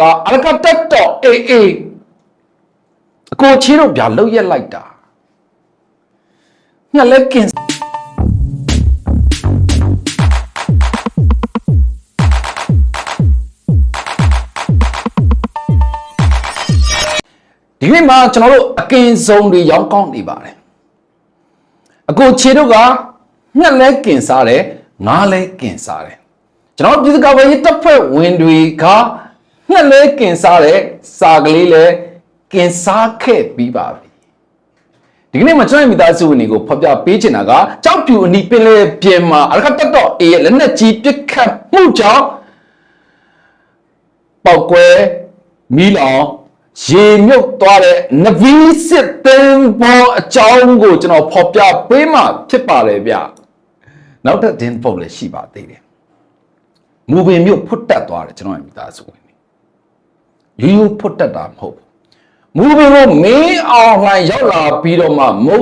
ကအရကတက်တော့အေးအေးအကိုချေတို့ဗျာလှုပ်ရက်လိုက်တာငှက်လဲကင်ဒီနေ့မှာကျွန်တော်တို့အကင်ဆုံးတွေရောင်းကောင်းနေပါတယ်အကိုခြေတို့ကငှက်လဲကင်စားတယ်ငါးလဲကင်စားတယ်ကျွန်တော်ပြည်သူ့ကာကွယ်ရေးတပ်ဖွဲ့ဝင်တွေက ငှက်လဲကင်စားတယ်စာကလေးလဲကင်စားခဲ့ပြီးပါပြီဒီကနေ့မှာကျွန်တော်မိသားစုဝင်တွေကိုဖော်ပြပေးချင်တာကကြောက်ပြူအနီးပင်လေပြင်မှာအရကတက်တော့အေးရဲ့လက်နက်ကြီးပစ်ခတ်မှုကြောင့်ပောက်ကွဲမီးလောင်ရေမြုပ်သွားတဲ့နဗီစစ်သင်္ဘောအကြောင်းကိုကျွန်တော်ဖော်ပြပေးမှဖြစ်ပါတယ်ဗျနောက်ထပ်ဒင်းပုတ်လည်းရှိပါသေးတယ်မူပင်မြို့ဖွတ်တက်သွားတယ်ကျွန်တော်ရဲ့မိသားစုဝင်တွေ ရိုးရိုးဖွတ်တက်တာမဟုတ်ဘူးမူပင်ကိုမင်းအောင်လှိုင်ရောက်လာပြီးတော့မှမူ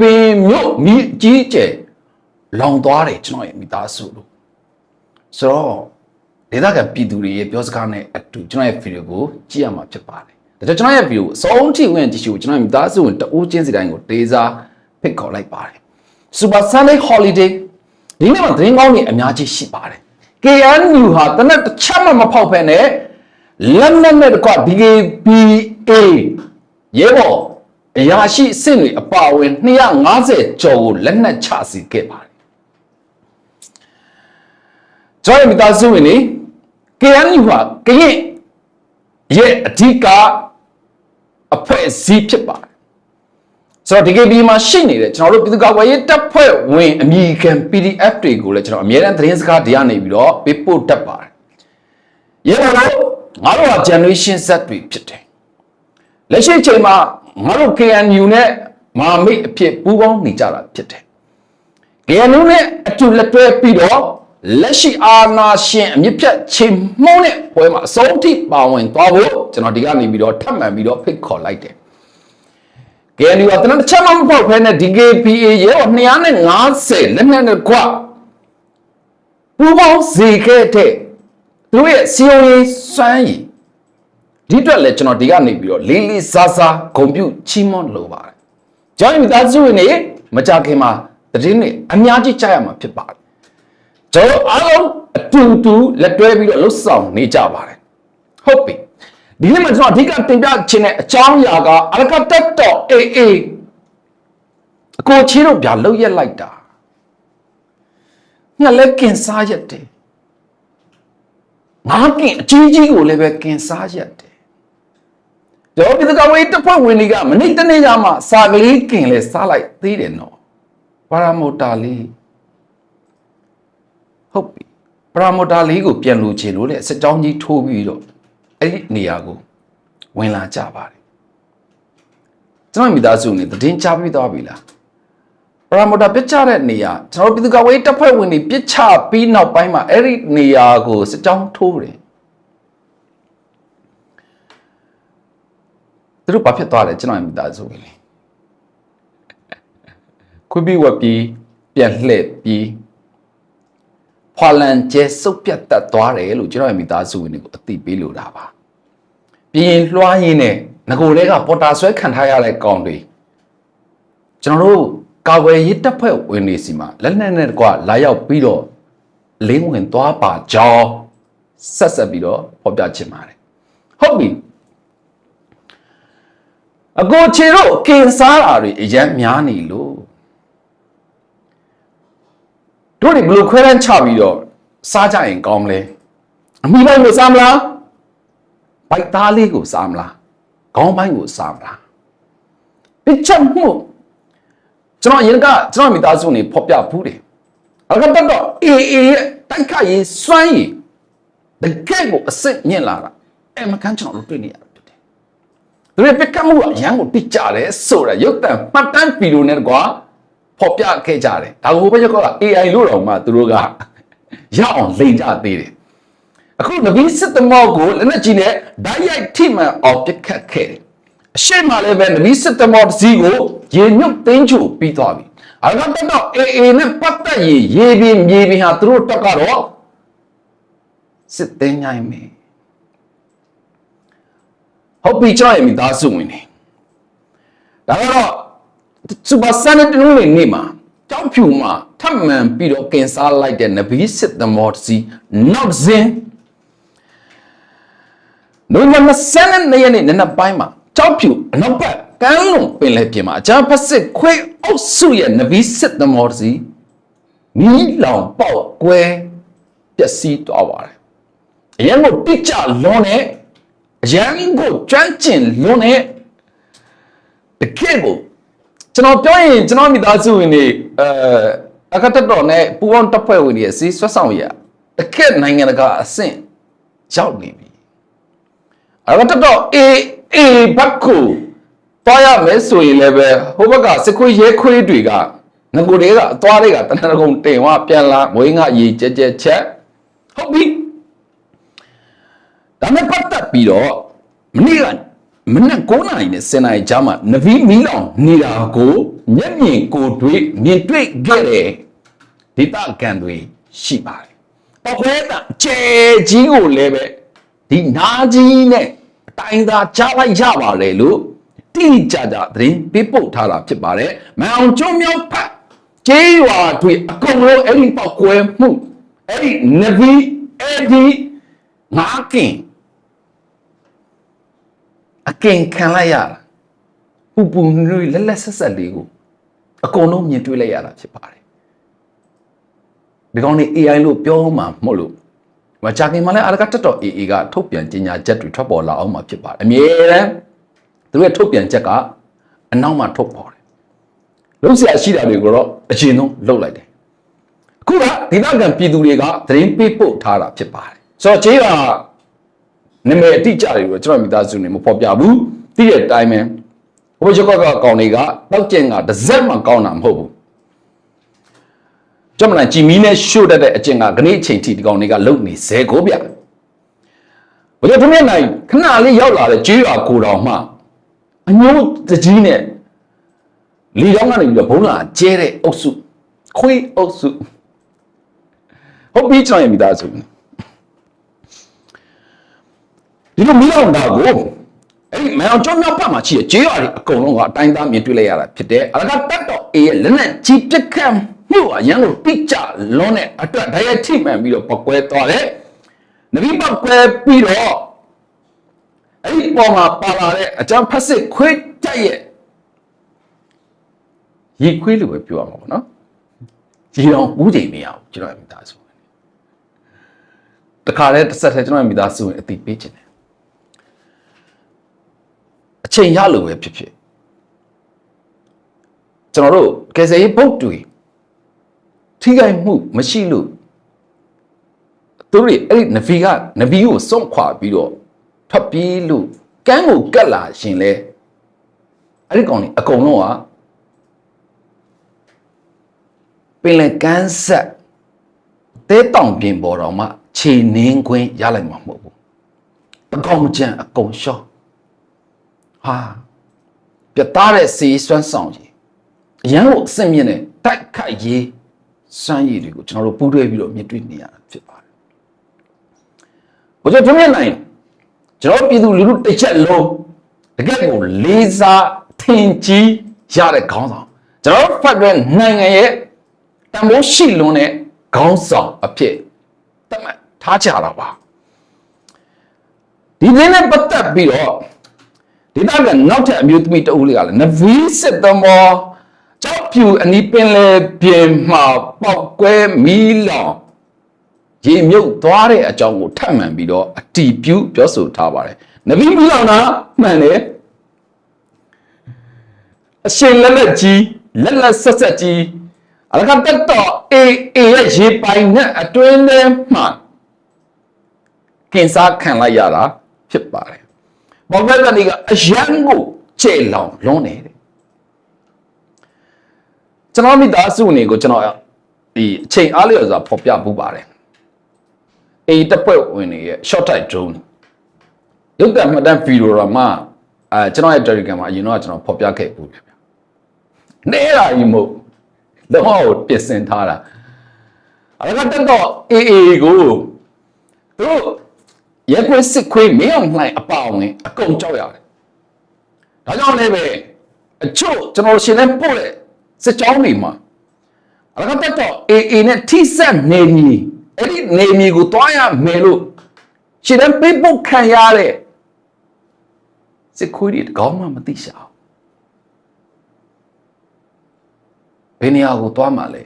ပင်မြို့မြစ်ကြီးကျယ်လောင်သွားတယ်ကျွန်တော်ရဲ့မိသားစုတို့ဆိုတော့ဒေသခံပြည်သူတွေရဲ့ပြောစကားနဲ့အတူကျွန်တော်ရဲ့ဗီဒီယိုကိုကြည့်ရမှာဖြစ်ပါတယ်။ဒါကြောင့်ကျွန်တော်ရဲ့ဗီဒီယိုအဆုံးထိဝင်ကြည့်ရှုကျွန်တော်ရဲ့မိသားစုဝင်တအိုးချင်းစီတိုင်းကိုတေးစားဖိတ်ခေါ်လိုက်ပါတယ်။ Super Sunday Holiday ဒီနေ့မှာသတင်းကောင်းတွေအများကြီးရှိပါတယ်။ KNU ဟာတနက်တစ်ချက်မှမဖောက်ဖ ೇನೆ လက်နက်နဲ့တကွ DKBA ရဲဘော်အရာရှိအဆင့်တွေအပါအဝင်250ကျော်ကိုလက်နက်ချစီခဲ့ပါတယ်။ကျွန်တော်ရဲ့မိသားစုဝင်တွေ KNU ဟာကရင်ရဲ့အဓိကအဖွဲ့အစည်းဖြစ်ပါတယ်ဆိုတော့ DKB မှာရှိနေတဲ့ကျွန်တော်တို့ပြည်သူ့ကာကွယ်ရေးတပ်ဖွဲ့ဝင်အမည်ခံ PDF တွေကိုလည်းကျွန်တော်အမြဲတမ်းသတင်းစကားတရားနေပြီးတော့ပေးပို့တတ်ပါတယ်ရဲဘော်တို့ ငါတို့ဟာ generation Z တွေဖြစ်တယ်လက်ရှိအချိန်မှာငါတို့ KNU နဲ့မဟာမိတ်အဖြစ်ပူးပေါင်းနေကြတာဖြစ်တယ် KNU နဲ့အတူလက်တွဲပြီးတော့လက်ရှိအာဏာရှင်အမြင့်ဖြတ်ချိန်မှုန်းတဲ့ပွဲမှာအဆုံးအထိပါဝင်သွားဖို့ကျွန်တော်ဒီကနေပြီးတော့ထပ်မံပြီးတော့ဖိတ်ခေါ်လိုက်တယ်။ KNU ကတနက်တစ်ချက်မှမပေါက်ဖဲနဲ့ DKPA ရဲ့250လက်နက်နဲ့ကွာပူပေါင်းစေခဲ့တဲ့ သူတို့ရဲ့စီယုံရေးစွမ်းရည်ဒီအတွက်လည်းကျွန်တော်ဒီကနေပြီးတော့လေးလေးစားစားဂုံပြုချီးမွမ်းလိုပါတယ်။ကျောင်းမိသားစုဝင်တွေမကြခင်မှာတည်င်းတွေအများကြီးကြားရမှာဖြစ်ပါတယ်။ကျွန်တော်အားလုံးအတူတူလက်တွဲပြီးတော့လှုပ်ဆောင်နေကြပါတယ်။ဟုတ်ပြီ။ဒီနေ့မှာကျွန်တော်အဓိကတင်ပြခြင်းတဲ့အကြောင်းအရာကအရကတက်တော့အေးအေးအကိုချေတို့ဗျာလှုပ်ရက်လိုက်တာ။ငှက်လည်းကင်စားရက်တယ်။ ငါးကင်အကြီးကြီးကိုလည်းပဲကင်စားရက်တယ်။ကျွန်တော်ပြည်သူ့ကာကွယ်ရေးတပ်ဖွဲ့ဝင်တွေကမနေ့တနေ့ကမှစာကလေးကင်လဲစားလိုက်သေးတယ်နော်။ပါရာမိုတာလေးဟုတ်ပြီပရာမိုတာလေးကိုပြန်လို့ချင်လို့လေစစ်ကြောင်းကြီးထိုးပြီးတော့အဲ့ဒီနေရာကိုဝင်လာကြပါတယ်ကျွန်တော်မိသားစုနေတည်င်းချပြီးသွားပြီလားပ ရာမိုတာပြစ်ချတဲ့နေရာကျွန်တော်ပြည်သူ့ကာကွယ်ရေးတပ်ဖွဲ့ဝင်တွေပြစ်ချပြီးနောက်ပိုင်းမှာအဲ့ဒီနေရာကိုစစ်ကြောင်းထိုးတယ်သူတို့ဘာဖြစ်သွားလဲကျွန်တော်မိသားစုဝင်လေခွပြီးဝက်ပြီးပြန်လှည့်ပြီးဖွာလန်ကျဲစုပ်ပြတ်တက်သွားတယ်လို့ကျွန်တော်ရဲ့မိသားစုဝင်တွေကိုအသိပေးလိုတာပါပြီးရင်လွှားရင်းနဲ့ငကိုတွေကပေါ်တာဆွဲခံထားရတဲ့ကောင်တွေကျွန်တော်တို့ ကာကွယ်ရေးတပ်ဖွဲ့ဝင်တွေစီမှာလက်နက်နဲ့တကွလာရောက်ပြီးတော့လင်းဝင်သွားပါကြောင်းဆက်ဆက်ပြီးတော့ဖော်ပြချင်ပါတယ်ဟုတ်ပြီအကိုချေတို့ကင်စားတာတွေအရင်များနေလို့တို့တွေဘယ်လိုခွဲတန်းချပြီးတော့စားကြရင်ကောင်းမလဲအမိပိုင်းကိုစားမလားဘိုက်သားလေးကိုစားမလားခေါင်းပိုင်းကိုစားမလားပြစ်ချက်မှု ကျွန်တော်ရင်ကကျွန်တော်မိသားစုနေဖော်ပြဘူးတယ်အကတော့တော့အေးအေးရဲ့တိုက်ခတ်ရေးစွမ်းရည်တကယ်ကိုအစ်စ်မြင့်လာတာအဲ့မကန်းကျွန်တော်တို့တွေ့နေရတယ်ဖြစ်တယ်သူတွေပြစ်ကတ်မှုကအရန်ကိုတိကျတယ်ဆိုတာရုပ်တံမှတ်တမ်းဗီဒီယိုနဲ့ကွာဖော်ပြခဲ့ကြတယ်ဒါကိုဘယ်ရောက AI လို့တော့မှသူတို့ကရအောင်လိန်ကြသေးတယ်အခုနဗီစစ်တမောကိုလက်နက်ကြီးနဲ့ဓာတ်ရိုက်ထိမှန်အောင်ပစ်ခတ်ခဲ့တယ် အရှိမလည်းပဲနဗီစစ်တမောတစ်စီးကိုရေညွတ်သိန်းချိုပြီးသွားပြီအကတော့တော့ AA နဲ့ပတ်သက်ရင်ရေပြင်းမြေပြင်းဟာသူတို့တက်ကတော့စစ်သိမ်းနိုင်မယ်ဟုတ်ပြီကျွန်တော်ရဲ့မိသားစုဝင်နေဒါကတော့စူပါဆန်တဲ့နေ့နေ့မှာကြောက်ဖြူမှာထပ်မံပြီးတော့ကင်စားလိုက်တဲ့နဗီစစ်သမောတစီနောက်ဇင်နိုဝင်ဘာ22ရက်နေ့နံနက်ပိုင်းမှာ ကြောက်ဖြူအနောက်ဘက်ကမ်းလွန်ပင်လယ်ပြင်မှာအကြမ်းဖက်စစ်ခွေးအုပ်စုရဲ့နဗီစစ်သမောတစီမီးလောင်ပေါက်ကွဲပျက်စီးသွားပါတယ်အရင်ကတိကျလွန်နဲ့အရန်ကိုကျွမ်းကျင်လွန်နဲ့တကယ်ကိုကျွန်တော်ပြောရင်ကျွန်တော်မိသားစုဝင်တွေအဲအခက်တက်တော်နဲ့ပူပေါင်းတပ်ဖွဲ့ဝင်တွေရဲ့စီးဆွတ်ဆောင်ရတကယ်နိုင်ငံတကာအဆင့်ရောက်နေပြီ အခက်တက်တော်အေးအေးဘက်ကိုတွားရမယ်ဆိုရင်လည်းပဲဟိုဘက်ကစခွေးရဲခွေးတွေကငကိုတွေကအသွားတွေကတနင်္ဂနွေတင်ဝပြန်လာမွေးငါရေကြက်ကြက်ချက်ဟုတ်ပြီဒါနဲ့ပတ်သက်ပြီးတော့မနေ့ကမနေ့9နာရီနဲ့10နာရီကြားမှာနဗီမီလောင်နေတာကိုမျက်မြင်ကိုယ်တွေ့မြင်တွေ့ခဲ့တဲ့ဒေတာကန်တွေရှိပါတယ်။ပောက်ခွဲတာကျဲကြီးကိုလည်းပဲ ဒီနာကြီးနဲ့အတိုင်းသာကြားလိုက်ရပါလေလို့တိကျကျသတင်းပေးပို့ထားတာဖြစ်ပါတယ်။မအောင်ကျုံမြောက်ဖတ်ကျေးရွာတွေအကုန်လုံးအဲ့ဒီပောက်ခွဲမှုအဲ့ဒီနဗီအဲ့ဒီငါကင်အကင်ခံလိုက်ရတာပူပူနွေးလက်လက်ဆက်ဆက်လေးကိုအကုန်လုံးမြင်တွေ့လိုက်ရတာဖြစ်ပါတယ်ဒီကောင်နေ AI လို့ပြောမှမဟုတ်လို့ မကြခင်မှလည်းအရကတက်တော် AA ကထုတ်ပြန်ကြေညာချက်တွေထွက်ပေါ်လာအောင်မှာဖြစ်ပါတယ်အမြဲတမ်းသူရဲ့ထုတ်ပြန်ချက်ကအနောက်မှာထုတ်ပေါ်တယ်လုံးဆရာရှိတာတွေကိုတော့အရင်ဆုံးလှုပ်လိုက်တယ်အခုကဒေသခံပြည်သူတွေကသတင်းပေးပို့ထားတာဖြစ်ပါတယ်ဆိုတော့ကျေးကနာမည်အတိအကျတွေကိုကျွန်တော်မိသားစုနေမဖော်ပြဘူးသိတဲ့အတိုင်းပဲဟိုဘက်ကကောင်တွေကတောက်ကျင်ကတစ်စက်မှကောင်းတာမဟုတ်ဘူး ကျွန်မလည်းကြည်မီနဲ့ရှို့တတ်တဲ့အကျင့်ကခဏအချိန်ထိဒီကောင်တွေကလုံနေဇဲကိုဗျဘယ်လိုထမင်းနိုင်ခဏလေးရောက်လာတဲ့ကြေးရွာကိုတော်မှအညိုးတကြီးနဲ့လီတောင်းကနေပြီးတော့ဘုံလာကျဲတဲ့အုပ်စုခွေးအုပ်စုဟုတ်ပြီကျွန်တော်ရဲ့မိသားစုဒီလိုမီးလောင်တာကိုအဲ့ဒီမန်အောင်ကျောင်းမြောက်ပတ်မှာရှိတဲ့ကျေးရွာတွေအကုန်လုံးကအတိုင်းသားမြင်တွေ့လိုက်ရတာဖြစ်တယ်အလကတက်တော့အေးရဲ့လက်နဲ့ကြီးပစ်ခတ် မှုအရန်ကိုတိကျလွန်းတဲ့အတွက်ဓာတ်ရိုက်ထိမှန်ပြီးတော့ပကွဲသွားတယ်နဗီပကွဲပြီးတော့အဲ့ဒီပေါ်မှာပါလာတဲ့အကြမ်းဖက်စစ်ခွေးကြိုက်ရဲ့ရီခွေးလို့ပဲပြောရမှာပေါ့နော်ရီအောင်ဦးချိန်မရဘူးကျွန်တော်ရဲ့မိသားစုတခါတည်းတစ်ဆက်တည်းကျွန်တော်ရဲ့မိသားစုဝင်အတိပေးခြင်းတယ်အချိန်ရလို့ပဲဖြစ်ဖြစ်ကျွန်တော်တို့ကယ်ဆယ်ရေးဘုတ်တွေ ထိခိုက်မှုမရှိလို့သူတို့အဲ့ဒီနဗီကနဗီကိုစွန့်ခွာပြီးတော့ထွက်ပြေးလို့ကန်းကိုကတ်လာရှင်လဲအဲ့ဒီကောင်นี่အကုန်လုံးကပင်လယ်ကန်းဆက်တဲတောင်ပြင်ပေါ်တော်မှာခြေနှင်းခွင်းရလိုက်မှာမဟုတ်ဘူးတကောင်ကြံအကုန်ရှော့ဟာပြသားတဲ့စီးစွမ်းဆောင်ကြီးအရန်ကိုအစင်မြင့်တဲ့တိုက်ခိုက်ရေး စွမ်းရည်တွေကိုကျွန်တော်တို့ပူးတွဲပြီးတော့မြင်တွေ့နေရတာဖြစ်ပါတယ်။ဘုရားထွန်းမြတ်နိုင်ကျွန်တော်ပြည်သူလူထုတစ်ချက်လုံးတကယ့်ကိုလေးစားထင်ကြီးရတဲ့ခေါင်းဆောင်ကျွန်တော်ဖတ်တဲ့နိုင်ငံရဲ့တန်ဖိုးရှိလွန်းတဲ့ခေါင်းဆောင်အဖြစ်တတ်မှတ်ထားကြတာပါဒီနေ့နဲ့ပတ်သက်ပြီးတော့ဒေသကနောက်ထပ်အမျိုးသမီးတဦးလေးကလည်းနဗီစစ်သမော ကြောက်ဖြူအနီးပင်လေပြင်မှာပောက်ကွဲမီးလောင်ရေမြုပ်သွားတဲ့အကြောင်းကိုထပ်မံပြီးတော့အတီးပြုပြောဆိုထားပါတယ်နဗီမီးလောင်တာမှန်တယ်အရှင်လက်လက်ကြီးလက်လက်ဆက်ဆက်ကြီးအလကတက်တော့အေအေရဲ့ရေပိုင်နဲ့အတွင်းထဲမှာကင်စားခံလိုက်ရတာဖြစ်ပါတယ်ဘောဘက်ကနေကအယံကိုကျေလောင်လွန်းနေတယ် ကျွန်တော်မိသားစုနေကိုကျွန်တော်ဒီအချိန်အားလျော်စွာဖော်ပြပူးပါတယ်အေးတပ်ဖွဲ့ဝင်တွေရဲ့ short type drone ရုပ်သံမှတ်တမ်းဗီဒီယိုတော့မှအဲကျွန်တော်ရဲ့ Telegram မှာအရင်တော့ကျွန်တော်ဖော်ပြခဲ့ပူတယ်ဗျနေရာကြီးမဟုတ်လုံးဝပြင်ဆင်ထားတာအဲ့ဒါတက်တော့အေးအေးကိုသူတို့ရက်ခွေးစစ်ခွေးမင်းအောင်လှိုင်အပါဝင်အကုန်ကြောက်ရတယ်ဒါကြောင့်လည်းပဲအချို့ကျွန်တော်ရှင်လည်းပို့တဲ့ စစ်ကြောင်းတွေမှာအလကတက်တော့ AA နဲ့ထိဆက်နေမည်အဲ့ဒီနေမည်ကိုတွားရမယ်လို့ရှင်လည်းပေးပုတ်ခံရတဲ့စစ်ခွေးတွေတကောင်းမှမသိရှာဘူးဘယ်နေရာကိုတွားမှလဲ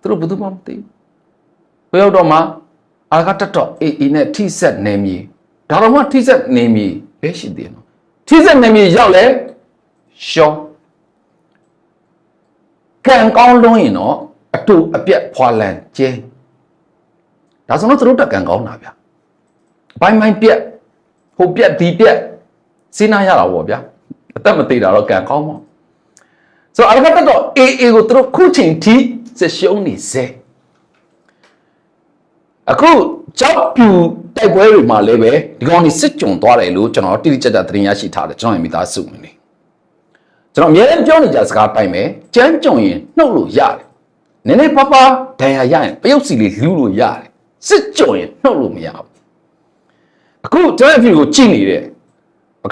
သူတို့ဘယ်သူမှမသိဘူးဘယ်ရောက်တော့မှအလကတက်တော့ AA နဲ့ထိဆက်နေမည်ဒါတော့မှထိဆက်နေမည်ပဲရှိသေးတယ်ထိဆက်နေမည်ရောက်လဲရှော ကံကောင်းလုံးရင်တော့အတူအပြက်ဖွာလန်ကျဲဒါဆိုတော့သူတို့တက်ကံကောင်းတာဗျဘိုင်းဘိုင်းပြက်ဟိုပြက်ဒီပြက်စဉ်းစားရတာပေါ့ဗျာအသက်မသေးတာတော့ကံကောင်းပေါ့ဆိုတော့အလကတက်တော့အေးအေးကိုသူတို့ခုချိန်ထိစရှုံးနေစေအခုကြောက်ပြူတိုက်ပွဲတွေမှာလည်းပဲဒီကောင်ကြီးစစ်ကြုံသွားတယ်လို့ကျွန်တော်တိတိကျကျသတင်းရရှိထားတယ်ကျွန်တော်ရဲ့မိသားစုဝင်တွေ ကျွန်တော်အများကြီးပြောနေကြစကားတိုင်းပဲကြမ်းကြုံရင်နှုတ်လို့ရတယ်နည်းနည်းပါးပါးဒဏ်ရာရရင်ပယုတ်စီလေးလူလို့ရတယ်စစ်ကြုံရင်နှုတ်လို့မရဘူးအခုကျွန်တော်အဖြစ်ကိုကြည့်နေတဲ့ရ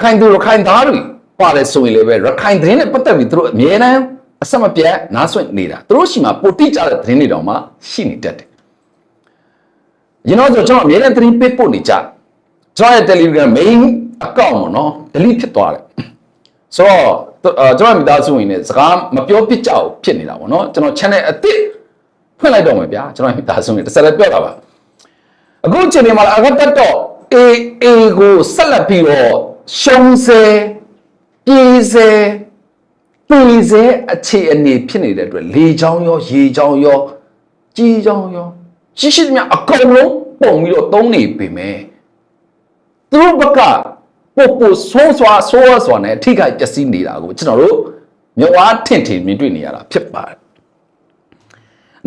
ခိုင်သူရခိုင်သားတွေပါတယ်ဆိုရင်လည်းပဲရခိုင်သတင်းနဲ့ပတ်သက်ပြီးသူတို့အများအားအဆက်မပြတ်နားဆွင့်နေတာသူတို့ရှိမှပိုတိကြတဲ့သတင်းတွေတောင်မှရှိနေတတ်တယ်ကျွန်တော်ဆိုကျွန်တော်အများနဲ့သတင်းပေးပို့နေကြကျွန်တော်ရဲ့ Telegram main account ပေါ့နော် delete ဖြစ်သွားတယ်ဆိုတော့ ကျွန်တော်မိသားစုဝင်နဲ့စကားမပြောပြကြအောင်ဖြစ်နေတာပေါ့နော်ကျွန်တော် channel အသစ်ဖွင့်လိုက်တော့မယ်ဗျာကျွန်တော်မိသားစုဝင်တစ်ဆက်လက်ပြောတာပါအခုချိန်မှာအကတ်တော့ AA ကိုဆက်လက်ပြီးတော့ရှုံးစေပြေးစေပြေးစေအခြေအနေဖြစ်နေတဲ့အတွက်လေချောင်းရောရေချောင်းရောကြီးချောင်းရောရှိရှိသမျှအကုန်လုံးပုံပြီးတော့သုံးနေပြီမယ်သူတို့ဘက်က ပို့ပို့ဆိုးစွာဆိုးစွာနဲ့အထိခိုက်ပျက်စီးနေတာကိုကျွန်တော်တို့မြဝါထင်ထင်မြင်တွေ့နေရတာဖြစ်ပါတယ်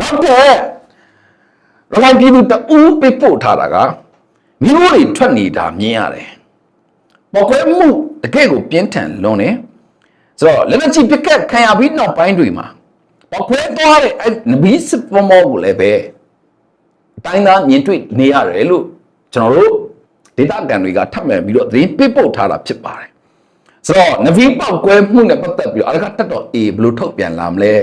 နောက်တဲ့ရခိုင်ပြည်သူတဦးပြပို့ထားတာကမျိုးတွေထွက်နေတာမြင်ရတယ်ပေါ်ခွဲမှုတကယ့်ကိုပြင်းထန်လွန်နေဆိုတော့လက်မချီပကက်ခံရပြီးနောက်ပိုင်းတွေမှာပေါ်ခွဲသွားတဲ့အဲနဘီစပမောကိုလည်းပဲအတိုင်းသားမြင်တွေ့နေရတယ်လို့ကျွန်တော်တို့ ဒေတာကန်တွေကထပ်မှန်ပြီးတော့သတင်းပေးပို့ထားတာဖြစ်ပါတယ်ဆိုတော့နဗီပောက်ကွဲမှုနဲ့ပတ်သက်ပြီးတော့အရကတက်တော့အေးဘယ်လိုထုတ်ပြန်လာမလဲ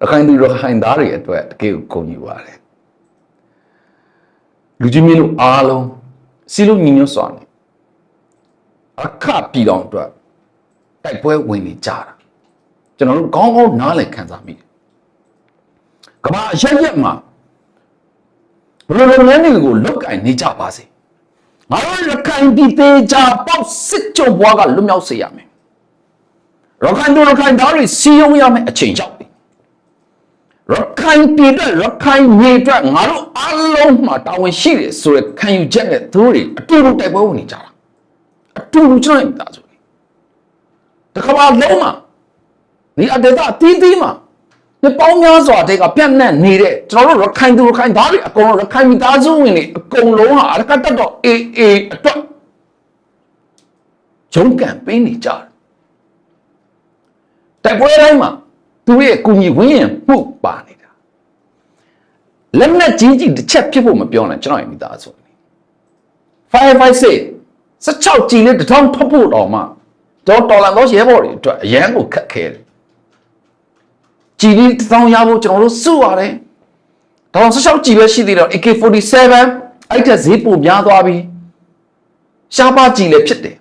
ရခိုင်သူရခိုင်သားတွေအတွက်တကယ်ကိုဂုဏ်ယူပါတယ်လူကြီးမင်းတို့အားလုံးစီလုံးညီညွတ်စွာနဲ့အခပြည်တော်အတွက်တိုက်ပွဲဝင်နေကြတာကျွန်တော်တို့ကောင်းကောင်းနားလည်ခံစားမိတယ်ကမ္ဘာအရက်ရက်မှာ ဘယ်လိုလုပ်ငန်းတွေကိုလုတ်ကင်နေကြပါစေငါတို့ရခိုင်ပြည်သေးကြပေါ့စစ်ကြုံဘွားကလွတ်မြောက်စေရမယ်ရခိုင်တို့ရခိုင်သားတွေစီယုံရမယ်အချိန်ရောက်ပြီရခိုင်ပြည်တဲ့ရခိုင်မြေအတွက်ငါတို့အလုံးမှာတာဝန်ရှိတယ်ဆိုရခံယူချက်နဲ့သူတို့တွေအတူတူတိုက်ပွဲဝင်နေကြတာအတူတူကျွန်တော်မိသားစုတွေတခါမှလုံးမှာဒီအတေတာတီးတီးမှာ ဒီပေါင်းများစွာတဲ့ကပြန့်နှံ့နေတဲ့ကျွန်တော်တို့ရခိုင်သူရခိုင်သားတွေအကုန်လုံးရခိုင်မိသားစုဝင်တွေအကုန်လုံးဟာအရကတ်တော့အေးအေးအတွက်ဂျုံကန်ပေးနေကြတယ်တိုက်ပွဲတိုင်းမှာသူရဲ့ကုညီဝင်းရင်မှုပါနေတာလက်နက်ကြီးကြီးတစ်ချက်ဖြစ်ဖို့မပြောနဲ့ကျွန်တော်ရဲ့မိသားစု556 16ကြီးလေးတစ်ထောင်ထွက်ဖို့တော့မှတော့တော်လန်တော့ရဲဘော်တွေအတွက်အရန်ကိုခက်ခဲတယ် ကြည်လေးတစ်ထောင်ရဖို့ကျွန်တော်တို့စုရတယ်တောင်16ကြည်ပဲရှိသေးတော့ AK47 အဲ့တဲ့ဈေးပိုများသွားပြီရှားပါကြည်လည်းဖြစ်တယ်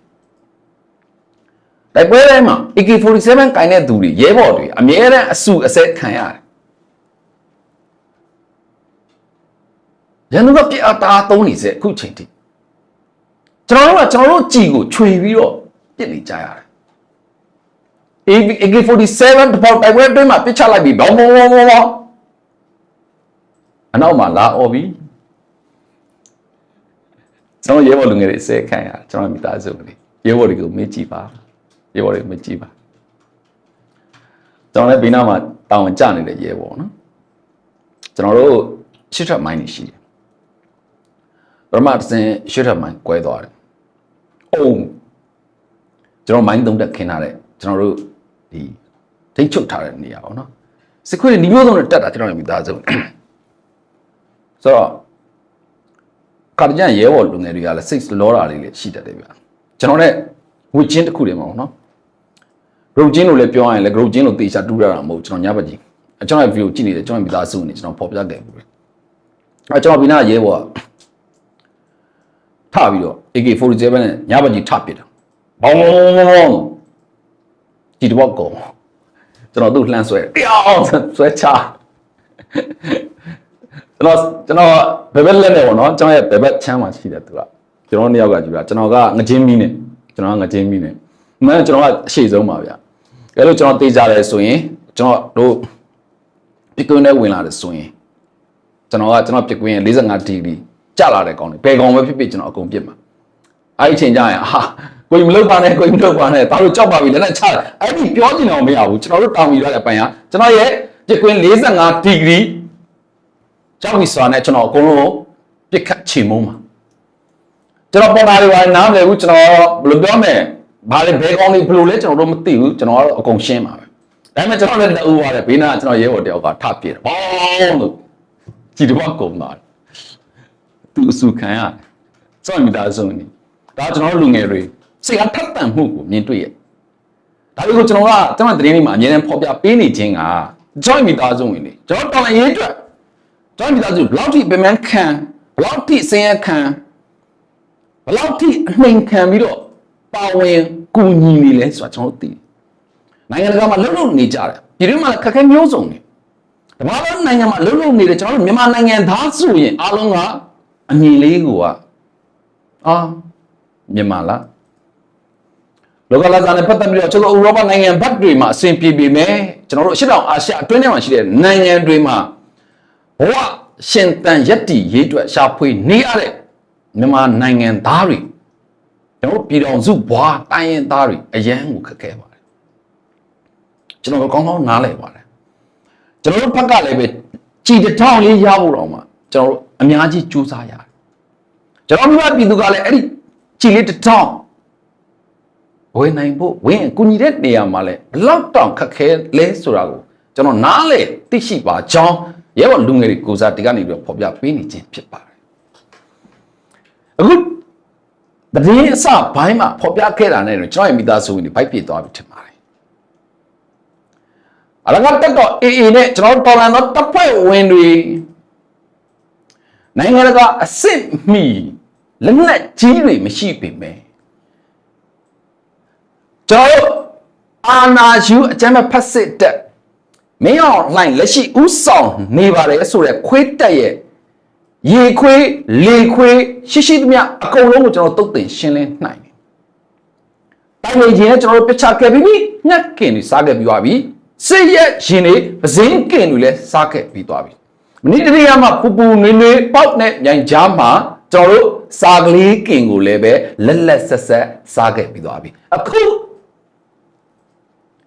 တိုက်ပွဲထဲမှာ AK47 ကင်တဲ့သူတွေရဲဘော်တွေအမြဲတမ်းအစုအစဲခံရတယ်ရန်သူကပြအတားသုံးနေစေအခုချိန်ထိကျွန်တော်တို့ကကျွန်တော်တို့ကြည်ကိုခြွေပြီးတော့ပြစ်နေကြရတယ် AK47 တပေါက်တိုက်ပွဲအတွင်းမှာပစ်ချလိုက်ပြီးဘောင်းဘောင်းဘောင်းဘောင်းအနောက်မှာလာអော်ပြီးကျွန်တော်ရဲဘော်လူငယ်တွေအစဲခံရကျွန်တော်မိသားစုတွေရဲဘော်တွေကိုမေးကြည့်ပါရဲဘော်တွေမေးကြည့်ပါကျွန်တော်လည်းဘေးနားမှာတောင်းကြနေတဲ့ရဲဘော်နော်ကျွန်တော်တို့ရှစ်ထပ်မိုင်းနေရှိတယ်ပရမတ်စင်ရှစ်ထပ်မိုင်းကွဲသွားတယ်အုံကျွန်တော်မိုင်းသုံးတက်ခင်းထားတဲ့ကျွန်တော်တို့ ဒီထိတ်ချုပ်ထားတဲ့နေရာပေါ့နော်စစ်ခွေးဒီမျိုးစုံနဲ့တက်တာကျွန်တော်မိသားစုဆိုတော့ကာကြံရဲဘော်လူငယ်တွေကလည်းစိတ်လောတာလေးလည်းရှိတတ်တယ်ဗျာကျွန်တော်နဲ့ဝစ်ချင်းတစ်ခုတည်းမှာပေါ့နော်ဂရုတ်ချင်းလို့လည်းပြောရရင်လည်းဂရုတ်ချင်းလို့တေချာတူရတာမဟုတ်ကျွန်တော်ညဘက်ကြီးအကျွန်တော်ဗီဒီယိုကြည့်နေတယ်ကျွန်တော်မိသားစုနေကျွန်တော်ဖော်ပြခဲ့ဘူးအဲကျွန်တော်ဘီနာရဲဘော်ထပြီးတော့ AK47 နဲ့ညဘက်ကြီးထပစ်တာဘောင်းဘောင်းဘောင်းဘောင်း ဒီတော့ကောကျွန်တော်သူ့လှမ်းဆွဲတရားဆွဲချကျွန်တော်ကျွန်တော်ဘယ်ဘက်လက်နဲ့ပေါ့နော်ကျွန်တော်ရဲ့ဘယ်ဘက်ချမ်းမှာရှိတယ်သူကကျွန်တော်နှစ်ယောက်ကကြည့်တာကျွန်တော်ကငချင်းမီးနဲ့ကျွန်တော်ကငချင်းမီးနဲ့မင်းကျွန်တော်ကအရှိဆုံးပါဗျအဲလိုကျွန်တော်တေးကြတယ်ဆိုရင်ကျွန်တော်တို့ပြကွင်းနဲ့ဝင်လာတယ်ဆိုရင်ကျွန်တော်ကကျွန်တော်ပြကွင်းရဲ့45ဒီဂရီကျလာတဲ့ကောင်တွေဘယ်ကောင်ပဲဖြစ်ဖြစ်ကျွန်တော်အကုန်ပြစ်မှာအဲ့ဒီအချိန်ကျရင်ဟာ ကိုကြီးမလုပ်ပါနဲ့ကိုကြီးမလုပ်ပါနဲ့ဒါတို့ကြောက်ပါပြီလက်နဲ့ချတယ်အဲ့ဒီပြောချင်တော့မရဘူးကျွန်တော်တို့တောင်းပြီးရတဲ့အပိုင်းကကျွန်တော်ရဲ့ပြကွင်း45ဒီဂရီကြောက်ပြီဆိုတာနဲ့ကျွန်တော်အကုန်လုံးပြစ်ခတ်ချေမုန်းမှာကျွန်တော်ပေါ်လာတွေပါနားမလဲဘူးကျွန်တော်ဘယ်လိုပြောမလဲဘာလဲဘဲကောင်းလေးဘယ်လိုလဲကျွန်တော်တို့မသိဘူးကျွန်တော်ကတော့အကုန်ရှင်းပါပဲဒါပေမဲ့ကျွန်တော်လည်းတူပါတယ်ဘေးနာကကျွန်တော်ရဲဘော်တယောက်ကထပြေတယ်ဘောင်းလို့ကြည်တော့ကုန်တာသူအစုခံရတယ်စောင့်မိသားစုနေဒါကျွန်တော်တို့လူငယ်တွေ စိတ်အားထက်သန်မှုကိုမြင်တွေ့ရဒါတွေကိုကျွန်တော်ကကျွန်တော်သတင်းလေးမှာအမြဲတမ်းဖော်ပြပေးနေခြင်းက join မိသားစုဝင်တွေကျွန်တော်တော်လည်းရေးအတွက် join မိသားစုဘယ်လောက်ထိပြန်မှန်းခံဘယ်လောက်ထိစင်ရခံဘယ်လောက်ထိအနှိမ်ခံပြီးတော့ပါဝင်ကူညီနေလဲဆိုတာကျွန်တော်တို့သိတယ်နိုင်ငံတကာမှာလှုပ်လှုပ်နေကြတယ်ပြည်တွင်းမှာလည်းခက်ခဲမျိုးစုံနေတဘာလို့နိုင်ငံမှာလှုပ်လှုပ်နေတယ်ကျွန်တော်တို့မြန်မာနိုင်ငံသားဆိုရင်အားလုံးကအမြင်လေးကိုကအာမြန်မာလား လောကလာဇာနဲ့ပတ်သက်ပြီးတော့ကျွန်တော်ဥရောပနိုင်ငံဘက်တွေမှာအဆင်ပြေပေမဲ့ကျွန်တော်တို့အရှေ့တောင်အာရှအတွင်းထဲမှာရှိတဲ့နိုင်ငံတွေမှာဘဝရှင်တန်ရက်တီရေးအတွက်ရှာဖွေနေရတဲ့မြန်မာနိုင်ငံသားတွေကျွန်တော်ပြည်တော်စုဘွားတိုင်းရင်သားတွေအရန်ကိုခက်ခဲပါတယ်ကျွန်တော်ကောင်းကောင်းနားလည်ပါတယ်ကျွန်တော်တို့ဘက်ကလည်းပဲကြည်တောင်လေးရဖို့တော့မှကျွန်တော်တို့အများကြီးစူးစမ်းရတယ်ကျွန်တော်တို့ပြည်သူကလည်းအဲ့ဒီကြည်လေးတစ်ထောင် ဝယ်နိုင်ဖို့ဝင်းကူညီတဲ့နေရာမှာလဲဘလောက်တောင်ခက်ခဲလဲဆိုတာကိုကျွန်တော်နားလေသိရှိပါကြောင်းရဲဘော်လူငယ်တွေကိုစားဒီကနေပြီးတော့ဖော်ပြပေးနေခြင်းဖြစ်ပါတယ်အခုတည်င်းအစဘိုင်းမှာဖော်ပြခဲ့တာနဲ့တော့ကျွန်တော်ရဲ့မိသားစုဝင်တွေဘိုက်ပြစ်သွားပြီထင်ပါတယ်အလကတက်တော့အေအေနဲ့ကျွန်တော်တော်လန်တော့တပ်ဖွဲ့ဝင်တွေနိုင်ငံတကာအစ်စ်မီလက်နက်ကြီးတွေမရှိပေမဲ့ ကျွန်တော်အာနာယူအကြမ်းဖက်စစ်တက်မင်းအောင်လှိုင်းလက်ရှိဥဆောင်နေပါတယ်ဆိုတဲ့ခွေးတက်ရဲ့ရေခွေးလေခွေးရှိရှိသမျှအကုန်လုံးကိုကျွန်တော်တုတ်တင်ရှင်းလင်းနိုင်တယ်။တိုင်းပြည်ချင်းကျွန်တော်တို့ပြချခဲ့ပြီးပြီညက်ကင်တွေစားခဲ့ပြီးသွားပြီ။စစ်ရက်ရင်တွေပစင်းကင်တွေလည်းစားခဲ့ပြီးသွားပြီ။မနေ့တည်းကမှပူပူနွေ့နွေ့ပေါက်နဲ့မြိုင်ကြားမှာကျွန်တော်တို့စားကလေးကင်ကိုလည်းပဲလက်လက်ဆက်ဆက်စားခဲ့ပြီးသွားပြီ။အခု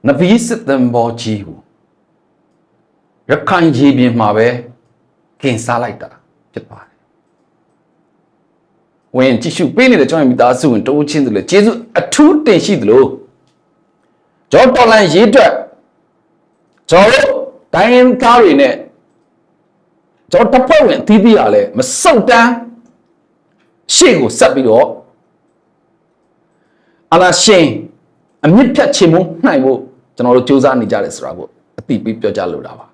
နဗီစစ်တံဘောကြီးကိုရခိုင်ကြီးပြင်မှာပဲကင်စားလိုက်တာဖြစ်ပါတယ်။ဝင်ကြည့်ရှုပေးနေတဲ့ကျွန်တော်မိသားစုဝင်တိုးချင်းသူလေကျေးဇူးအထူးတင်ရှိသလိုကျော်တော်လန်ရေးအတွက်ကျွန်တော်တို့တိုင်းကားတွေနဲ့ကျွန်တော်တပ်ဖွဲ့ဝင်အသီးသီးရလဲမစုတ်တန်းရှေ့ကိုဆက်ပြီးတော့အလားရှင်အမြင့်ဖြတ်ချေမှုနိုင်ဖို့ ကျွန်တော်တို့စူးစမ်းနေကြတယ်ဆိုတာကိုအတိပေးပြောကြလိုတာပါ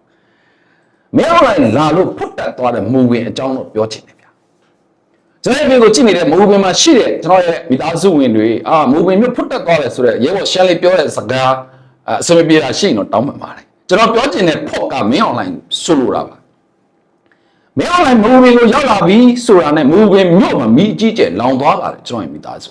မင်းအွန်လိုင်းလာလို့ဖွတ်တက်သွားတဲ့မူဝင်အကြောင်းတော့ပြောချင်တယ်ဗျာကျွန်တော်ရဲ့ဗီဒီယိုကြည့်နေတဲ့မူဝင်မှာရှိတဲ့ကျွန်တော်ရဲ့မိသားစုဝင်တွေအာမူဝင်မျိုးဖွတ်တက်သွားတယ်ဆိုတော့ရဲဘော်ရှမ်းလေးပြောတဲ့စကားအစမပြေတာရှိရင်တော့တောင်းပန်ပါတယ်ကျွန်တော်ပြောချင်တဲ့ဖော့ကမင်းအွန်လိုင်းဆိုလိုတာပါမင်းအွန်လိုင်းမူဝင်ကိုရောက်လာပြီဆိုတာနဲ့မူဝင်မြို့မှာမိအကြီးကျယ်လောင်သွားပါတယ်ကျွန်တော်ရဲ့မိသားစု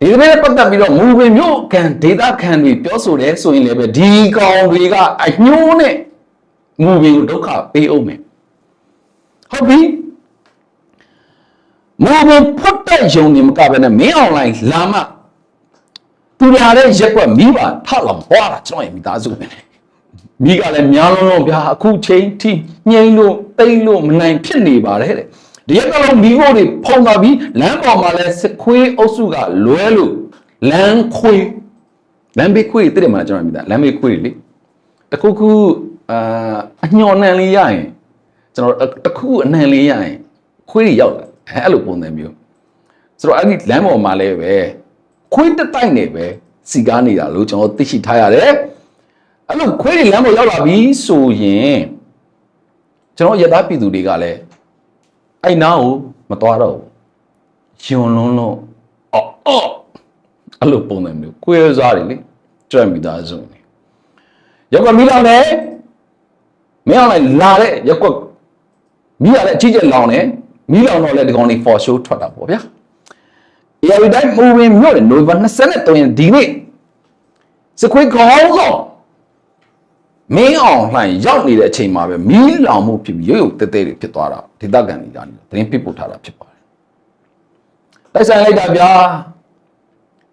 ဒီနေ့ပတ်သက်ပြီးတော့မူပင်မြို့ခံဒေတာခံတွေပြောဆိုတယ်ဆိုရင်လည်းပဲဒီကောင်တွေကအညှိုးနဲ့မူပင်ကိုဒုက္ခပေးအောင်မယ်ဟုတ်ပြီမူပင်ဖတ်တဲ့ယုံနေမကဘဲနဲ့မင်းအွန်လိုင်းလာမှသူလာတဲ့ရက်ကွက်မိပါထလောင်ဟွာတာကျွန်တော်ရဲ့မိသားစုပဲမိကလည်းများလုံးလုံးဗျာအခုချိန်ထိငိမ့်လို့တိတ်လို့မနိုင်ဖြစ်နေပါတယ်တဲ့ ဒီရက်ကလုံးမိဖို့တွေဖုံသွားပြီးလမ်းပေါ်မှာလဲစခွေးအုပ်စုကလွဲလို့လမ်းခွေးလမ်းဘေးခွေးတိတယ်မှာကျွန်တော်မြင်တာလမ်းဘေးခွေးလေတခုခုအာအညော်နှံလေးရရင်ကျွန်တော်တခုအနှံလေးရရင်ခွေးတွေရောက်လာအဲ့လိုပုံစံမျိုးဆိုတော့အဲ့ဒီလမ်းပေါ်မှာလဲပဲခွေးတက်တိုက်နေပဲစီကားနေတာလို့ကျွန်တော်သိရှိထားရတယ်အဲ့လိုခွေးတွေလမ်းပေါ်ရောက်လာပြီဆိုရင်ကျွန်တော်ရသားပြည်သူတွေကလည်း အဲ့နားကိုမသွားတော့ဘူးယွန်လုံးလုံးအော်အော်အဲ့လိုပုံစံမျိုးခွေးစားတွေလေကြွမိသားစုနေရောက်ကမီးလောင်တယ်မင်းအောင်လိုက်လာတဲ့ရက်ကွက်မီးရတဲ့အကြီးကျယ်လောင်တယ်မီးလောင်တော့လေဒီကောင်လေး for show ထွက်တာပေါ့ဗျာ AI Time Moving မြို့တဲ့နိုဝင်ဘာ23ရက်ဒီနေ့စခွေးခေါင်းဆောင် မင်းအောင်လှိုင်ရောက်နေတဲ့အချိန်မှာပဲမီးလောင်မှုဖြစ်ပြီးရုပ်ရုပ်တဲတဲတွေဖြစ်သွားတာဒေသခံတွေကနေသတင်းပြပို့ထားတာဖြစ်ပါတယ်တိုက်ဆိုင်လိုက်တာဗျာ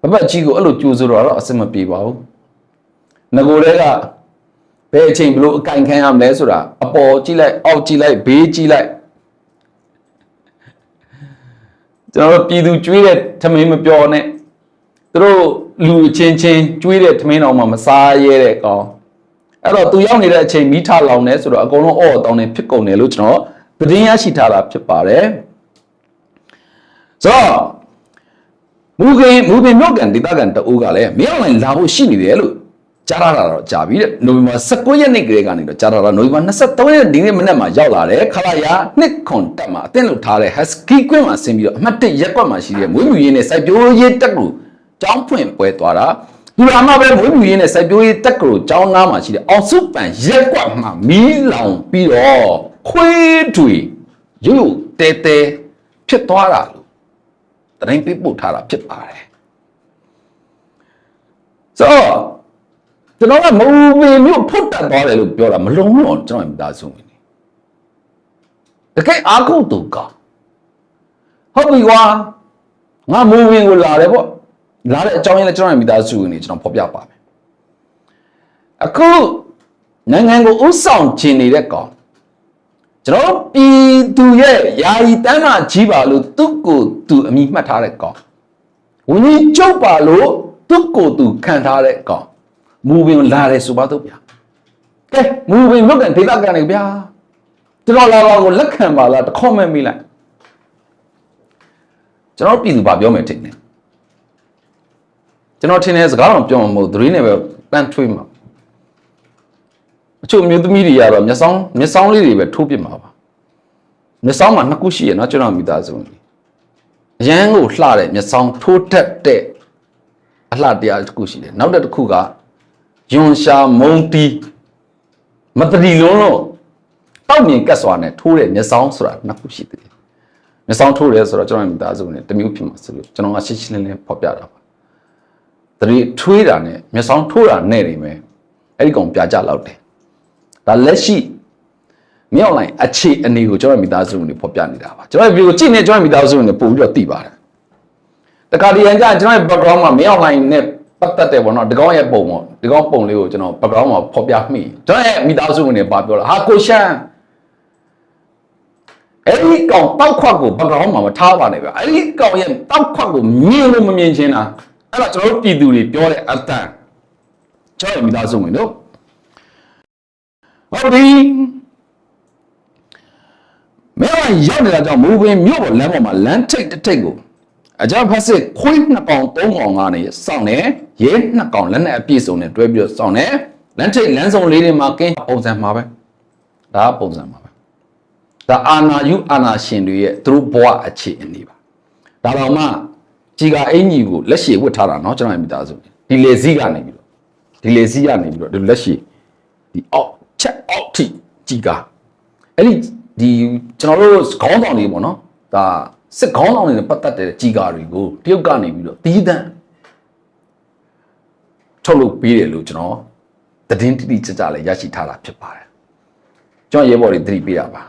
ဘဘကြီးကိုအဲ့လိုကြိုးဆိုတော့တော့အစမပြေပါဘူးငကိုတွေကဘယ်အချိန်ဘလို့အကင်ခံရမလဲဆိုတာအပေါ်ကြည့်လိုက်အောက်ကြည့်လိုက်ဘေးကြည့်လိုက်ကျွန်တော်တို့ပြည်သူကျွေးတဲ့ထမင်းမပြောနဲ့သူတို့လူအချင်းချင်းကျွေးတဲ့ထမင်းတော်မှမစားရဲတဲ့ကောင် အဲ့တော့သူရောက်နေတဲ့အချိန်မိထလောင်နေဆိုတော့အကုန်လုံးအော့တောင်းနေဖြစ်ကုန်တယ်လို့ကျွန်တော်သတင်းရရှိထားတာဖြစ်ပါတယ်ဆိုတော့မူကင်မူပင်မြို့ကန်ဒေသကန်တအူးကလည်းမင်းအောင်လိုင်းလာဖို့ရှိနေတယ်လို့ကြားရတာတော့ကြာပြီတဲ့နိုဝင်ဘာ19ရက်နေ့ကလေးကနေတော့ကြားရတာနိုဝင်ဘာ23ရက်ဒီနေ့မနေ့မှာရောက်လာတယ်ခလာယာနှစ်ခွန်တက်မှာအသင်းလုပ်ထားတဲ့ Husky ကွင်းမှာဆင်းပြီးတော့အမှတ်1ရက်ကွက်မှာရှိတဲ့မွေးမြူရေးနဲ့စိုက်ပျိုးရေးတက်ကူကျောင်းဖွင့်ပွဲသွားတာ ဒီမှာမှပဲမွေးမြူရေးနဲ့စိုက်ပျိုးရေးတက်ကူကျောင်းသားမှာရှိတဲ့အောင်စုပန်ရက်ကွက်မှာမီးလောင်ပြီးတော့ခွေးတွေရုပ်တဲတဲဖြစ်သွားတာလို့တရင်ပြပို့ထားတာဖြစ်ပါတယ်ဆိုတော့ကျွန်တော်ကမူပင်မျိုးဖွတ်တက်သွားတယ်လို့ပြောတာမလုံးတော့ကျွန်တော်မိသားစုဝင်နေတကယ်အာကုတ်တူကဟုတ်ပြီကွာငါမူပင်ကိုလာတယ်ပေါ့ လာတဲ့အကြောင်းရင်းလည်းကျွန်တော်မိသားစုဝင်နေကျွန်တော်ဖော်ပြပါမယ်အခုနိုင်ငံကိုဥဆောင်ခြင်းနေတဲ့ကောင်ကျွန်တော်ပြည်သူရဲ့ယာယီတမ်းမကြီးပါလို့သူ့ကိုသူအမိမှတ်ထားတဲ့ကောင်ဝင်းကြီးကျုပ်ပါလို့သူ့ကိုသူခံထားတဲ့ကောင်မူပင်လာတယ်ဆိုပါတော့ဗျာကဲမူပင်လုတ်ကန်ဒေသကန်နေဗျာကျွန်တော်လာတော့ကိုလက်ခံပါလားတခေါက်မဲ့မိလိုက်ကျွန်တော်ပြည်သူဘာပြောမယ်ထင်တယ် ကျွန်တော်ထင်တဲ့စကားတော့ပြောမှာမဟုတ်သတင်းနဲ့ပဲပန့်ထွေးမှာအချို့မျိုးသမီးတွေကတော့မျက်စောင်းမျက်စောင်းလေးတွေပဲထိုးပြမှာပါမျက်စောင်းမှာနှစ်ခုရှိရနော်ကျွန်တော်မိသားစုကြီးအရန်ကိုလှတဲ့မျက်စောင်းထိုးတတ်တဲ့အလှတရားတစ်ခုရှိတယ်နောက်တစ်ခုကယွန်ရှာမုံတီမတရီလုံးလုံးတောက်မြင်ကတ်စွာနဲ့ထိုးတဲ့မျက်စောင်းဆိုတာနှစ်ခုရှိသေးတယ်မျက်စောင်းထိုးတယ်ဆိုတော့ကျွန်တော်မိသားစုနဲ့တစ်မျိုးဖြစ်မှာဆိုလို့ကျွန်တော်ကရှင်းရှင်းလင်းလင်းဖော်ပြတာ ပါတရီထွေးတာနဲ့မျက်စောင်းထိုးတာနဲ့နေမယ်အဲ့ဒီကောင်ပြကြလောက်တယ်ဒါလက်ရှိမြောက်လိုင်းအခြေအနေကိုကျွန်တော်မိသားစုနဲ့ဖော်ပြနေတာပါကျွန်တော်ဒီကိုကြည့်နေကျွန်တော်မိသားစုနဲ့ပို့ပြီးတော့သိပါတယ်တခါတရံကြကျွန်တော် background မှာမြောက်လိုင်းနဲ့ပတ်သက်တယ်ပေါ့နော်ဒီကောင်ရဲ့ပုံပေါ့ဒီကောင်ပုံလေးကိုကျွန်တော် background မှာဖော်ပြမိကျွန်တော်ရဲ့မိသားစုဝင်တွေပါပြောလာဟာကိုရှမ်းအဲ့ဒီကောင်တောက်ခွက်ကို background မှာမထားပါနဲ့ဗျအဲ့ဒီကောင်ရဲ့တောက်ခွက်ကိုမြင်လို့မမြင်ချင်းတာ အဲ့ဒါကျွန်တော်တို့ပြည်သူတွေပြောတဲ့အတန်ကျွန်တော်ရဲ့မိသားစုဝင်တို့ဟုတ်ပြီမဲဝရောက်နေတာကြောင့်မူပင်မြို့ပေါ်လမ်းပေါ်မှာလမ်းထိပ်တစ်ထိပ်ကိုအကြမ်းဖက်စစ်ခွေးနှစ်ကောင်သုံးကောင်ကနေစောင့်နေရဲနှစ်ကောင်လက်နဲ့အပြည့်စုံနဲ့တွဲပြီးတော့စောင့်နေလမ်းထိပ်လမ်းဆောင်လေးတွေမှာကင်းပုံစံမှာပဲဒါကပုံစံမှာပဲဒါအာနာယူအာနာရှင်တွေရဲ့သူတို့ဘဝအခြေအနေပါဒါတော့မှ ကြီးကအင်ကြီးကိုလက်ရှိဝတ်ထားတာเนาะကျွန်တော်ရဲ့မိသားစုဒီလေစီးကနေပြီးတော့ဒီလေစီးကနေပြီးတော့ဒီလက်ရှိဒီအောက်ချက်အောက်ထိကြီးကအဲ့ဒီဒီကျွန်တော်တို့ခေါင်းဆောင်တွေပေါ့နော်ဒါစစ်ခေါင်းဆောင်တွေနဲ့ပတ်သက်တဲ့ကြီးကားတွေကိုတရုတ်ကနေပြီးတော့တီးတန့်ထုတ်လုပ်ပေးတယ်လို့ကျွန်တော်သတင်းတိတိကျကျလည်းရရှိထားတာဖြစ်ပါတယ်ကျွန်တော်ရဲဘော်တွေသတိပေးရပါ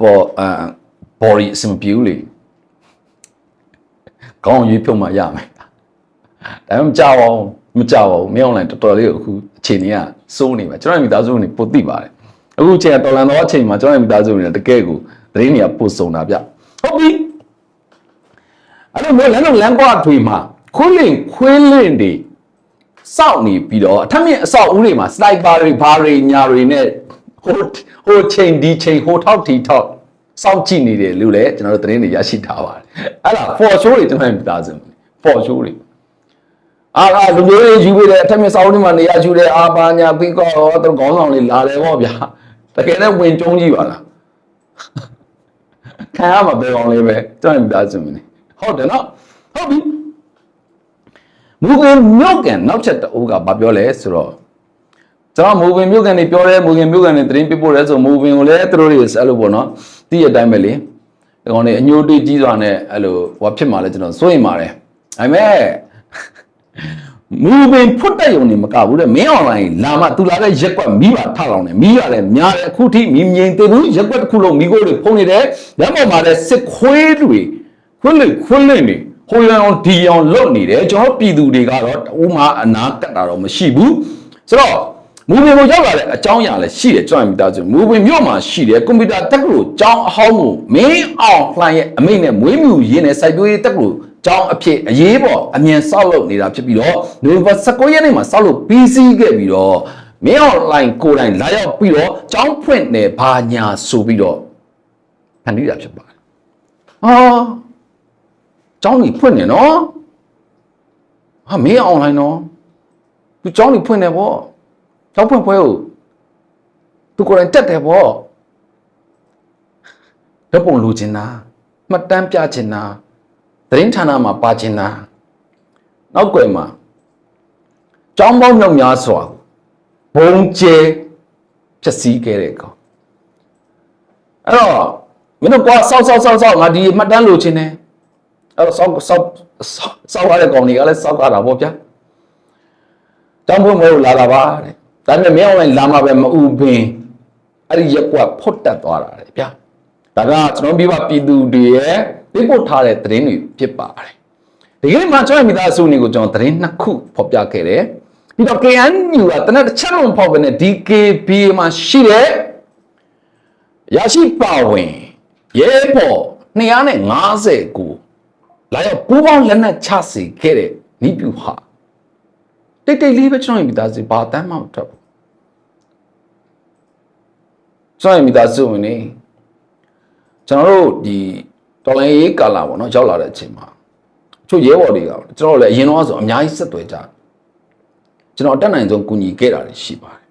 ပေါ်အာဘော်ရီအစင်ပြူးလေ ကောင်းရွေးဖြုတ်မှရမယ်ဒါပေမဲ့မကြောက်အောင်မကြောက်အောင်မင်းအောင်လိုက်တော်တော်လေးအခုအခြေအနေကစိုးနေပါကျွန်တော်မိသားစုနေပိုသိပါတယ်အခုချိန်တော်လန်တော့အချိန်မှာကျွန်တော်မိသားစုနေတကယ်ကိုသတင်းတွေကပို့ဆုံတာဗျဟုတ်ပြီအဲ့လိုမျိုးလမ်းလုံးလမ်းကွာထွေမှာခွင်းလင်ခွင်းလင်တွေစောက်နေပြီးတော့အထက်မြင့်အဆောက်အဦတွေမှာစနိုက်ပါတွေဘာတွေညာတွေနဲ့ဟိုဟိုချိန်ဒီချိန်ဟိုထောက်တီထောက် စောင့်ကြည့်နေတယ်လို့လည်းကျွန်တော်တို့သတင်းတွေရရှိထားပါတယ်အဲ့ဒါ for show တွေကျွန်တော်မိသားစု for show တွေအာအာလူမျိုးတွေယူပေးတယ်အထက်မြစောင်းတွေမှာနေရာယူတယ်အာပါညာပြီးတော့သူခေါင်းဆောင်တွေလာတယ်ပေါ့ဗျာတကယ်လည်းဝင်ကျုံးကြည့်ပါလားခံရမှာပဲကောင်းလေးပဲကျွန်တော်မိသားစုမင်းဟုတ်တယ်နော်ဟုတ်ပြီမူကင်မြောက်ကန်နောက်ချက်တအုပ်ကဘာပြောလဲဆိုတော့ ကျွန်တော်မူဝင်မြို့ကန်တွေပြောတယ်မူဝင်မြို့ကန်တွေသတင်းပြပို့တယ်ဆိုမူဝင်ကိုလည်းသူတို့တွေအဲ့လိုပေါ့နော်သိရတိုင်းပဲလေဒီကောင်တွေအညိုတိကြီးစွာနဲ့အဲ့လိုဟောဖြစ်မှာလဲကျွန်တော်စိုးရင်ပါတယ်ဒါပေမဲ့မူဝင်ဖွတ်တဲ့ယုံနေမကဘူးတဲ့မင်းအွန်လိုင်းလာမှသူလာတဲ့ရက်ကွက်မိပါထလောင်တယ်မိရတယ်များတယ်အခုထိမိမြင်သေးဘူးရက်ကွက်တစ်ခုလုံးမိကိုတွေဖုံးနေတယ်လက်ပေါ်မှာလည်းစစ်ခွေးတွေခွန်းလေခွန်းလေနေဟိုရန်အောင်ဒီအောင်လွတ်နေတယ်ကျွန်တော်ပြည်သူတွေကတော့ဥမာအနာကတ်တာတော့မရှိဘူးဆိုတော့ မူပင်ကိုရောက်လာတဲ့အကြောင်းအရာလည်းရှိတယ်ကျွန်တော်မိသားစုမူပင်မြို့မှာရှိတယ်ကွန်ပျူတာတက္ကသိုလ်ကျောင်းအဟောင်းကိုမင်းအောင်လှိုင်းရဲ့အမိန့်နဲ့မွေးမြူရင်းနဲ့စိုက်ပျိုးရေးတက္ကသိုလ်ကျောင်းအဖြစ်အရေးပေါ်အမြန်ဆောက်လုပ်နေတာဖြစ်ပြီးတော့နိုဝင်ဘာ19ရက်နေ့မှာဆောက်လုပ်ပြီးစီးခဲ့ပြီးတော့မင်းအောင်လှိုင်းကိုယ်တိုင်လာရောက်ပြီးတော့ကျောင်းဖွင့်နေဘာညာဆိုပြီးတော့ဖန်တီးတာဖြစ်ပါတယ်ဟာကျောင်းကြီးဖွင့်နေနော်ဟာမင်းအောင်လှိုင်းနော်သူကျောင်းကြီးဖွင့်နေပေါ့ ကျောင်းဖွင့်ပွဲကိုသူကိုယ်တိုင်တက်တယ်ပေါ့ဓာတ်ပုံလိုချင်တာမှတ်တမ်းပြချင်တာသတင်းဌာနမှာပါချင်တာနောက်ွယ်မှာကျောင်းပေါင်းမြောက်များစွာဘုံကျဲဖြစ်စည်းခဲ့တဲ့ကောင်အဲ့တော့မင်းတို့ကွာစောက်စောက်စောက်စောက်ငါဒီမှတ်တမ်းလိုချင်တယ်အဲ့တော့စောက်စောက်စောက်ရတဲ့ကောင်တွေကလည်းစောက်ရတာပေါ့ဗျာကျောင်းဖွင့်ပွဲကိုလာတာပါတဲ့ ဒါပေမဲ့မင်းအောင်လိုက်လာမှာပဲမဥပင်အဲ့ဒီရက်ကွက်ဖွတ်တက်သွားတာတဲ့ဗျာဒါကကျွန်တော်ပြပပြည်သူတွေရဲ့ပြပို့ထားတဲ့သတင်းတွေဖြစ်ပါတယ်ဒီကနေ့မှာကျွန်တော်မိသားစုနေကိုကျွန်တော်သတင်းနှစ်ခုဖော်ပြခဲ့တယ်ပြီးတော့ KNU ကတနက်တစ်ချက်လုံးဖောက်ပဲနဲ့ DKB မှာရှိတဲ့ရရှိပါဝင်ရဲပေါ်250ကိုလာရောက်ပူးပေါင်းလက်နက်ချစီခဲ့တဲ့နိပြူဟာတိတ်တိတ်လေးပဲကျွန်တော်မိသားစုဘာတမ်းမှမထွက်ဘူး ကျွန်တော်မိသားစုဝင်နေကျွန်တော်တို့ဒီတော်လိုင်းရေးကာလာပေါ့နော်ရောက်လာတဲ့အချိန်မှာချို့ရဲဘော်တွေကကျွန်တော်လည်းအရင်တော့ဆိုအများကြီးဆက်သွယ်ကြတယ်ကျွန်တော်အတက်နိုင်ဆုံးကူညီခဲ့တာတွေရှိပါတယ်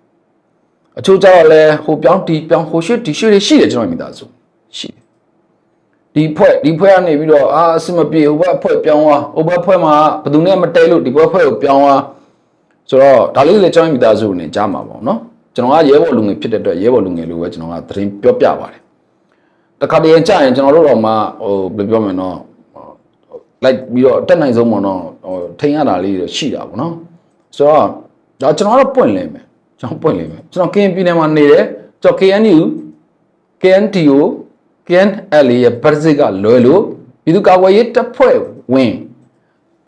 အချို့ကျတော့လည်းဟိုပြောင်းဒီပြောင်းဟိုရွှေ့ဒီရွှေ့တွေရှိတယ်ကျွန်တော်မိသားစုရှိတယ်ဒီဖွဲ့ဒီဖွဲ့ကနေပြီးတော့အာအစမပြေဟိုဘက်ဖွဲ့ပြောင်းသွားဟိုဘက်ဖွဲ့မှာဘယ်သူနဲ့မတဲလို့ဒီဘက်ဖွဲ့ကိုပြောင်းသွားဆိုတော့ဒါလေးလည်းကျွန်တော်မိသားစုနဲ့ကြားမှာပေါ့နော် ကျွန်တော်ကရဲဘော်လူငယ်ဖြစ်တဲ့အတွက်ရဲဘော်လူငယ်လို့ပဲကျွန်တော်ကသတင်းပြောပြပါတယ်တခါတည်းကြာရင်ကျွန်တော်တို့တော့မှဟိုဘယ်လိုပြောမလဲနော်လိုက်ပြီးတော့တက်နိုင်ဆုံးပေါ့နော်ဟိုထိန်ရတာလေးတော့ရှိတာပေါ့နော်ဆိုတော့ဒါကျွန်တော်ကတော့ပွင့်လင်းမယ်ကျွန်တော်ပွင့်လင်းမယ်ကျွန်တော် KNP နယ်မှာနေတယ်ကျွန်တော် KNU KNTO KNL ရဲ့ဗတ်စိတ်ကလွယ်လို့ပြည်သူ့ကာကွယ်ရေးတပ်ဖွဲ့ဝင်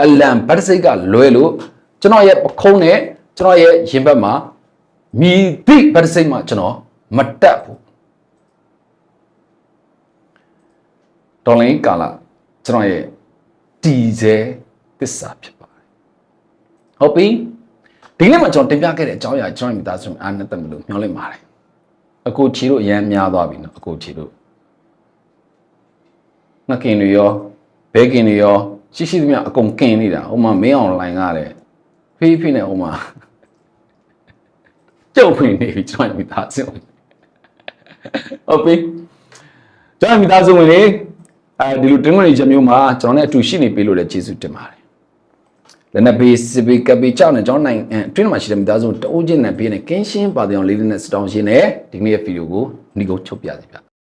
အလံဗတ်စိတ်ကလွယ်လို့ကျွန်တော်ရဲ့ပခုံးနဲ့ကျွန်တော်ရဲ့ရင်ဘတ်မှာ မြည်သည့်ဗတ်စိတ်မှာကျွန်တော်မတက်ဘူးဒေါ်လင်းကာလာကျွန်တော်ရဲ့တီစဲသစ္စာဖြစ်ပါတယ်ဟုတ်ပြီဒီနေ့မှာကျွန်တော်တင်ပြခဲ့တဲ့အကြောင်းအရာကျွန်တော်မိသားစုအားနဲ့တက်မလို့မျှော်လင့်ပါတယ်အခုချီတို့အရန်များသွားပြီနော်အခုချီတို့ငကင်တွေရောဘဲကင်တွေရောရှိရှိသမျှအကုန်ကင်နေတာဟိုမှာမင်းအောင်လိုင်းကလည်းဖေးဖေးနဲ့ဟိုမှာ ကြုံဝင်နေပြီကျွန်တော်မိသားစုဟုတ်ပြီကျွန်တော်မိသားစုဝင်လေအဲဒီလိုတင်းငွေချက်မျိုးမှာကျွန်တော်နဲ့အတူရှိနေပြီလို့လည်းကျေးဇူးတင်ပါတယ်လည်းနဲ့ဘေးစဘေးကဘေးကြောင့်နဲ့ကျွန်တော်နိုင်အတွင်းမှာရှိတဲ့မိသားစုတိုးချင်းနဲ့ဘေးနဲ့ကင်းရှင်းပါတဲ့အောင်လေးလေးနဲ့စတောင်းရှင်းနဲ့ဒီနေ့ရဲ့ဗီဒီယိုကိုညီကိုချုပ်ပြစီဗျ